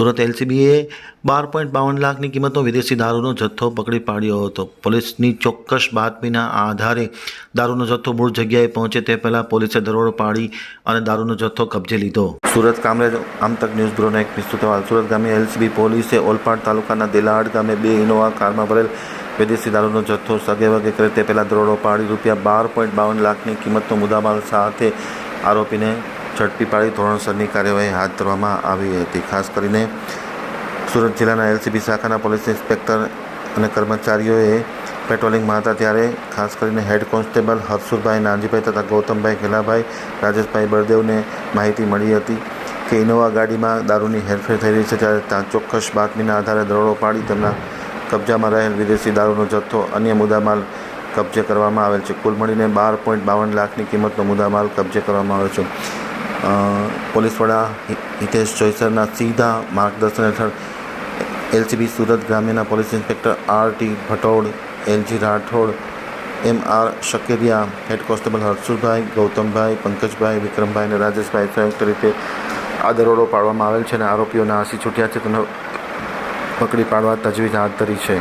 સુરત એલસીબીએ બાર point બાવન લાખની કિંમતનો વિદેશી દારૂનો જથ્થો પકડી પાડ્યો હતો. પોલીસની ચોક્કસ બાતમીના આધારે દારૂનો જથ્થો મૂળ જગ્યાએ પહોંચે તે પહેલાં પોલીસે દરોડો પાડી અને દારૂનો જથ્થો કબજે લીધો. સુરત કામરેજ આમતક ન્યૂઝ બ્યુરોનો એક વિસ્તૃત અહેવાલ. સુરત ગામે એલસીબી પોલીસે ઓલપાડ તાલુકાના દેલાડ ગામે બે ઇનોવા કારમાં ભરેલ વિદેશી દારૂનો જથ્થો સગે વગે કરે તે પહેલાં દરોડો પાડી. રૂપિયા બાર પોઈન્ટ બાવન લાખની કિંમતનો મુદ્દામાલ સાથે આરોપીને ઝડપી પાડી ધોરણસરની કાર્યવાહી હાથ ધરવામાં આવી હતી. ખાસ કરીને સુરત જિલ્લાના એલસીબી શાખાના પોલીસ ઇન્સ્પેક્ટર અને કર્મચારીઓએ પેટ્રોલિંગમાં હતા ત્યારે ખાસ કરીને હેડ કોન્સ્ટેબલ હરસુરભાઈ નાનજીભાઈ તથા ગૌતમભાઈ ખેલાભાઈ રાજેશભાઈ બળદેવને માહિતી મળી હતી કે ઇનોવા ગાડીમાં દારૂની હેરફેર થઈ રહી છે ત્યારે ત્યાં ચોક્કસ બાતમીના આધારે દરોડો પાડી તેમના કબજામાં રહેલ વિદેશી દારૂનો જથ્થો અન્ય મુદ્દામાલ કબજે કરવામાં આવેલ છે. કુલ મળીને બાર પોઈન્ટ બાવન લાખની કિંમતનો મુદ્દામાલ કબજે કરવામાં આવ્યો છે. પોલીસ વડા હિતેશ જોઈસરના સીધા માર્ગદર્શન હેઠળ LCB Surat ગ્રામ્યના police inspector R T Bhatod, LG Rathod, M R Shakeriya, head constable Harshubhai Gautambhai, Pankajbhai, Vikrambhai અને રાજેશભાઈ સંયુક્ત રીતે આ દરોડો પાડવામાં આવેલ છે અને આરોપીઓના આસી છૂટ્યા છે. તેનો પકડી પાડવા તજવીજ હાથ ધરી છે.